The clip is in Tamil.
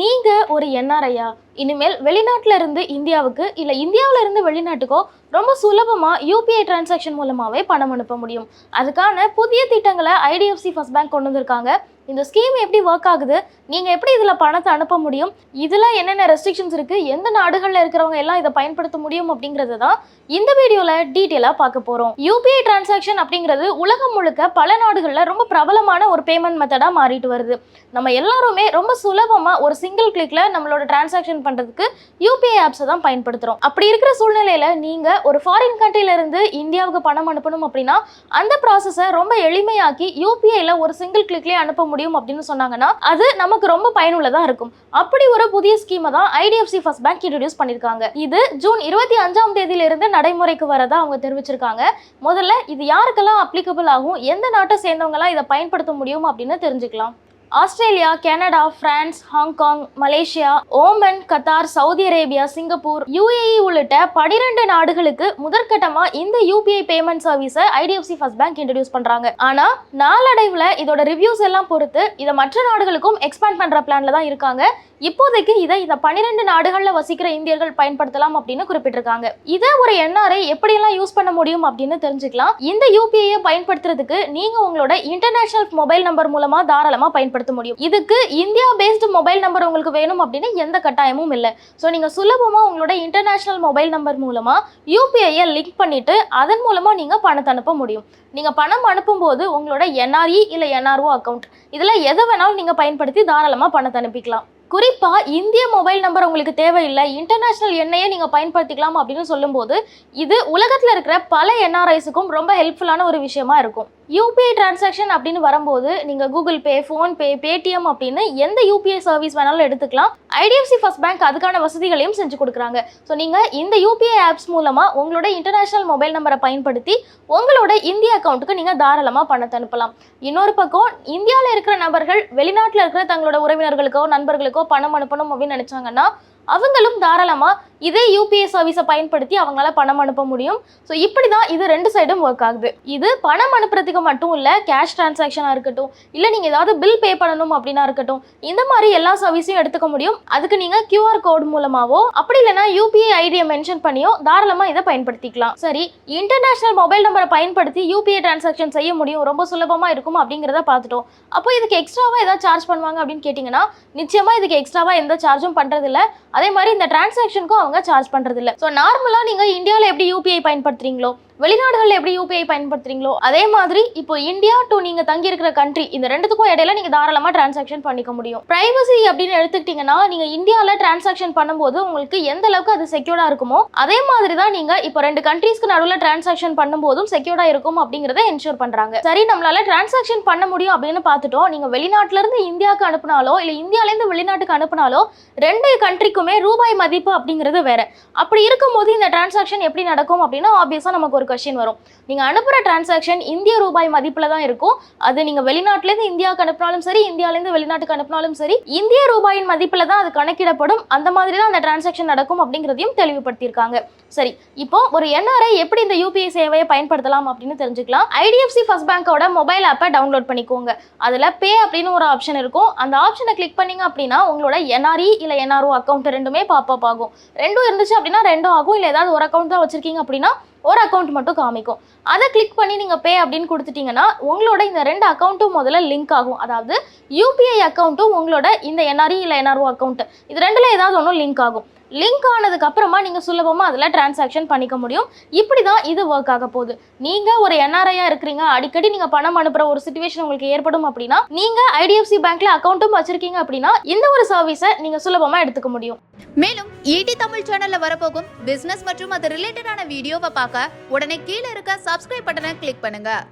நீங்கள் ஒரு என்ஆர்ஐயா இனிமேல் வெளிநாட்டில் இருந்து இந்தியாவுக்கு இல்லை இந்தியாவில் இருந்து வெளிநாட்டுக்கோ ரொம்ப சுலபமாக யூபிஐ டிரான்சாக்ஷன் மூலமாகவே பணம் அனுப்ப முடியும். அதுக்கான புதிய திட்டங்களை ஐடிஎஃப்சி ஃபர்ஸ்ட் பேங்க் கொண்டு வந்திருக்காங்க. இந்த ஸ்கீம் எப்படி ஒர்க் ஆகுது? நீங்கள் எப்படி இதில் பணத்தை அனுப்ப முடியும்? இதில் என்னென்ன ரெஸ்ட்ரிக்ஷன்ஸ் இருக்குது எந்த நாடுகளில் இருக்கிறவங்க எல்லாம் இதை பயன்படுத்த முடியும் அப்படிங்கிறது தான் இந்த வீடியோவில் டீட்டெயிலாக பார்க்க போகிறோம் யூபிஐ டிரான்சாக்ஷன் அப்படிங்கிறது உலகம் முழுக்க பல நாடுகளில் ரொம்ப பிரபலமான ஒரு பேமெண்ட் மெத்தடாக மாறிட்டு வருது. நம்ம எல்லாருமே ரொம்ப சுலபமாக ஒரு சிங்கிள் கிளிக்கில் நம்மளோட டிரான்சாக்ஷன் பண்ணுறதுக்கு யூபிஐ ஆப்ஸை தான் பயன்படுத்துகிறோம் அப்படி இருக்கிற சூழ்நிலையில் நீங்கள் ஒரு ஃபாரின் கண்ட்ரியிலேருந்து இந்தியாவுக்கு பணம் அனுப்பணும் அப்படின்னா அந்த ப்ராசஸை ரொம்ப எளிமையாக்கி யூபிஐயில் ஒரு சிங்கிள் கிளிக்லேயே அனுப்ப முடியும் அப்படின்னு சொன்னாங்கன்னா அது நமக்கு ரொம்ப பயனுள்ளதாக இருக்கும். அப்படி ஒரு புதிய ஸ்கீமை தான் ஐடிஎஃப்சி ஃபர்ஸ்ட் பேங்க் இன்ட்ரடியூஸ் பண்ணியிருக்காங்க இது ஜூன் இருபத்தி அஞ்சாம் தேதியிலிருந்து நடைமுறைக்கு வரதா அவங்க தெரிவிச்சிருக்காங்க. முதல்ல இது யாருக்கெல்லாம் அப்ளிகபிள் ஆகும் எந்த நாட்டை சேர்ந்தவங்கலாம் இதை பயன்படுத்த முடியும் அப்படின்னு தெரிஞ்சுக்கலாம். Australia Canada France Hong Kong Malaysia Oman Qatar Saudi Arabia Singapore UAE உள்ளிட்ட பனிரெண்டு நாடுகளுக்கு முதற்கட்டமா இந்த யூபிஐ பேமெண்ட் சர்வீஸை ஐடிஎஃப்சி ஃபர்ஸ்ட் பேங்க் இன்ட்ரடியூஸ் பண்றாங்க. ஆனா நாளடைவில் இதோட ரிவ்யூஸ் எல்லாம் பொறுத்து இதை மற்ற நாடுகளுக்கும் எக்ஸ்பேண்ட் பண்ற பிளான்ல தான் இருக்காங்க. இப்போதைக்கு இதை இந்த பன்னிரெண்டு நாடுகளில் வசிக்கிற இந்தியர்கள் பயன்படுத்தலாம் அப்படின்னு குறிப்பிட்டிருக்காங்க. இதை ஒரு என்ஆர்ஐ எப்படியெல்லாம் யூஸ் பண்ண முடியும் அப்படின்னு தெரிஞ்சுக்கலாம். இந்த யூபிஐயை பயன்படுத்துறதுக்கு நீங்க உங்களோட இன்டர்நேஷனல் மொபைல் நம்பர் மூலமா தாராளமா பயன்படுத்த முடியும். இதுக்கு இந்தியா பேஸ்டு மொபைல் நம்பர் உங்களுக்கு வேணும் அப்படின்னு எந்த கட்டாயமும் இல்லை. ஸோ நீங்கள் சுலபமாக உங்களோட இன்டர்நேஷ்னல் மொபைல் நம்பர் மூலமாக யூபிஐயை லிங்க் பண்ணிட்டு அதன் மூலமாக நீங்கள் பணத்தை அனுப்ப முடியும். நீங்கள் பணம் அனுப்பும்போது உங்களோட என்ஆர்இ இல்லை என்ஆர்ஓ அக்கௌண்ட் இதில் எதை வேணாலும் நீங்கள் பயன்படுத்தி தாராளமாக பணத்தை அனுப்பிக்கலாம். குறிப்பாக இந்திய மொபைல் நம்பர் உங்களுக்கு தேவையில்லை. இன்டர்நேஷ்னல் எண்ணையே நீங்கள் பயன்படுத்திக்கலாம் அப்படின்னு சொல்லும்போது இது உலகத்தில் இருக்கிற பல என்ஆர்ஐஸுக்கும் ரொம்ப ஹெல்ப்ஃபுல்லான ஒரு விஷயமா இருக்கும். யூபிஐ டிரான்சாக்ஷன் அப்படின்னு வரும்போது நீங்கள் கூகுள் பே ஃபோன்பே பேடிஎம் அப்படின்னு எந்த யூபிஐ சர்வீஸ் வேணாலும் எடுத்துக்கலாம். ஐடிஎஃப்சி ஃபர்ஸ்ட் பேங்க் அதுக்கான வசதிகளையும் செஞ்சு கொடுக்குறாங்க. ஸோ நீங்கள் இந்த யூபிஐ ஆப்ஸ் மூலமாக உங்களோட இன்டர்நேஷ்னல் மொபைல் நம்பரை பயன்படுத்தி உங்களோட இந்திய அக்கௌண்ட்டுக்கு நீங்கள் தாராளமாக பணத்தை அனுப்பலாம். இன்னொரு பக்கம் இந்தியாவில் இருக்கிற நபர்கள் வெளிநாட்டில் இருக்கிற தங்களோட உறவினர்களுக்கோ நண்பர்களுக்கோ பணம் அனுப்பணும் அப்படின்னு நினச்சாங்கன்னா அவங்களும் தாராளமாக இதே யூபிஐ சர்வீஸை பயன்படுத்தி அவங்களால பணம் அனுப்ப முடியும். ஸோ இப்படி தான் இது ரெண்டு சைடும் ஒர்க் ஆகுது. இது பணம் அனுப்புறதுக்கு மட்டும் இல்லை கேஷ் டிரான்சாக்ஷனாக இருக்கட்டும் இல்லை நீங்கள் ஏதாவது பில் பே பண்ணணும் அப்படின்னா இருக்கட்டும் இந்த மாதிரி எல்லா சர்வீஸையும் எடுத்துக்க முடியும். அதுக்கு நீங்கள் கியூஆர் கோட் மூலமாவோ அப்படி இல்லைன்னா யூபிஐ ஐடியை மென்ஷன் பண்ணியோ தாராளமாக இதை பயன்படுத்திக்கலாம். சரி இன்டர்நேஷனல் மொபைல் நம்பரை பயன்படுத்தி யூபிஐ டிரான்சாக்ஷன் செய்ய முடியும் ரொம்ப சுலபமாக இருக்கும் அப்படிங்கிறத பார்த்துட்டோம். அப்போ இதுக்கு எக்ஸ்ட்ராவாக ஏதாவது சார்ஜ் பண்ணுவாங்க அப்படின்னு கேட்டிங்கன்னா நிச்சயமாக இதுக்கு எக்ஸ்ட்ராவாக எந்த சார்ஜும் பண்ணுறதில்ல அதே மாதிரி இந்த டிரான்சாக்ஷனுக்கும் அவங்க சார்ஜ் பண்ணுறதில்ல ஸோ நார்மலாக நீங்கள் இந்தியாவில் எப்படி யூபிஐ பயன்படுத்துறீங்களோ வெளிநாடுகளில் எப்படி யூபிஐ பயன்படுத்துறீங்களோ அதே மாதிரி இப்போ இந்தியா டு நீங்கள் தங்கியிருக்கிற கண்ட்ரி இந்த ரெண்டுத்துக்கும் இடையில நீங்கள் தாராளமாக டிரான்சாக்ஷன் பண்ணிக்க முடியும். பிரைவசி அப்படின்னு எடுத்துக்கிட்டிங்கன்னா நீங்கள் இந்தியாவில் டிரான்சாக்ஷன் பண்ணும்போது உங்களுக்கு எந்த அளவுக்கு அது செக்யூர்டாக இருக்குமோ அதே மாதிரி தான் நீங்கள் இப்போ ரெண்டு கண்ட்ரீஸ்க்கு நடுவில் டிரான்சாக்ஷன் பண்ணும்போதும் செக்யூர்டாக இருக்கும் அப்படிங்கிறத என்ஷூர் பண்ணுறாங்க சரி நம்மளால டிரான்சாக்ஷன் பண்ண முடியும் அப்படின்னு பார்த்துட்டோம். நீங்கள் வெளிநாட்டிலேருந்து இந்தியாவுக்கு அனுப்புனாலோ இல்லை இந்தியாவிலேருந்து வெளிநாட்டுக்கு அனுப்புனாலோ ரெண்டு கண்ட்ரிக்குமே ரூபாய் மதிப்பு அப்படிங்கிறது வேற. அப்படி இருக்கும்போது இந்த டிரான்சாக்ஷன் எப்படி நடக்கும் அப்படின்னா ஆப்வியஸாக நமக்கு ஒரு கொஸ்டின் வரும். நீங்கள் அனுப்புகிற டிரான்சாக்ஷன் இந்திய ரூபாய் மதிப்பில் தான் இருக்கும். அது நீங்கள் வெளிநாட்டிலேருந்து இந்தியாவுக்கு அனுப்பினாலும் சரி இந்தியாவிலேருந்து வெளிநாட்டுக்கு அனுப்பினாலும் சரி இந்திய ரூபாயின் மதிப்பில் தான் அது கணக்கிடப்படும். அந்த மாதிரி தான் அந்த டிரான்சாக்ஷன் நடக்கும் அப்படிங்கிறதையும் தெளிவுபடுத்தியிருக்காங்க. சரி இப்போ ஒரு என்ஆர்ஐ எப்படி இந்த யூபிஐ சேவையை பயன்படுத்தலாம் அப்படின்னு தெரிஞ்சுக்கலாம். ஐடிஎஃப்சி ஃபர்ஸ்ட் பேங்கோட மொபைல் ஆப்பை டவுன்லோட் பண்ணிக்கோங்க. அதில் பே அப்படின்னு ஒரு ஆப்ஷன் இருக்கும். அந்த ஆப்ஷனை கிளிக் பண்ணீங்க அப்படின்னா உங்களோட என்ஆர்இ இல்லை என்ஆர்ஓ அக்கௌண்ட் ரெண்டுமே பாப்பப் ஆகும். ரெண்டும் இருந்துச்சு அப்படின்னா ரெண்டும் ஆகும். இல்லை ஏதாவது ஒரு அக்கௌண்ட் தான் வச்சிருக்கீங்க அப்படின்னா ஒரு அக்கௌண்ட் மட்டும் காமிக்கும். அதை கிளிக் பண்ணி நீங்கள் பே அப்படின்னு கொடுத்துட்டீங்கன்னா உங்களோட இந்த ரெண்டு அக்கௌண்ட்டும் முதல்ல லிங்க் ஆகும். அதாவது யூபிஐ அக்கௌண்ட்டும் உங்களோட இந்த என்ஆர்இ இல்லை என்ஆர்ஓ அக்கௌண்ட் இது ரெண்டில் ஏதாவது ஒன்றும் லிங்க் ஆகும். லிங்க் ஆனதுக்கு அப்புறமா நீங்கள் சுலபமாக அதில் டிரான்சாக்ஷன் பண்ணிக்க முடியும். இப்படி தான் இது ஒர்க் ஆக போகுது. நீங்கள் ஒரு என்ஆர்ஐயாக இருக்கிறீங்க அடிக்கடி நீங்கள் பணம் அனுப்புகிற ஒரு சுச்சுவேஷன் உங்களுக்கு ஏற்படும் அப்படின்னா நீங்கள் ஐடிஎஃப்சி பேங்க்ல அக்கௌண்ட்டும் வச்சிருக்கீங்க அப்படின்னா இந்த ஒரு சர்வீஸை நீங்கள் சுலபமாக எடுத்துக்க முடியும். மேலும் ஈடி தமிழ் சேனல்ல வரப்போகும் பிசினஸ் மற்றும் அது ரிலேட்டடான வீடியோவை பார்க்க உடனே கீழே இருக்க சப்ஸ்கிரைப் பட்டனை கிளிக் பண்ணுங்கள்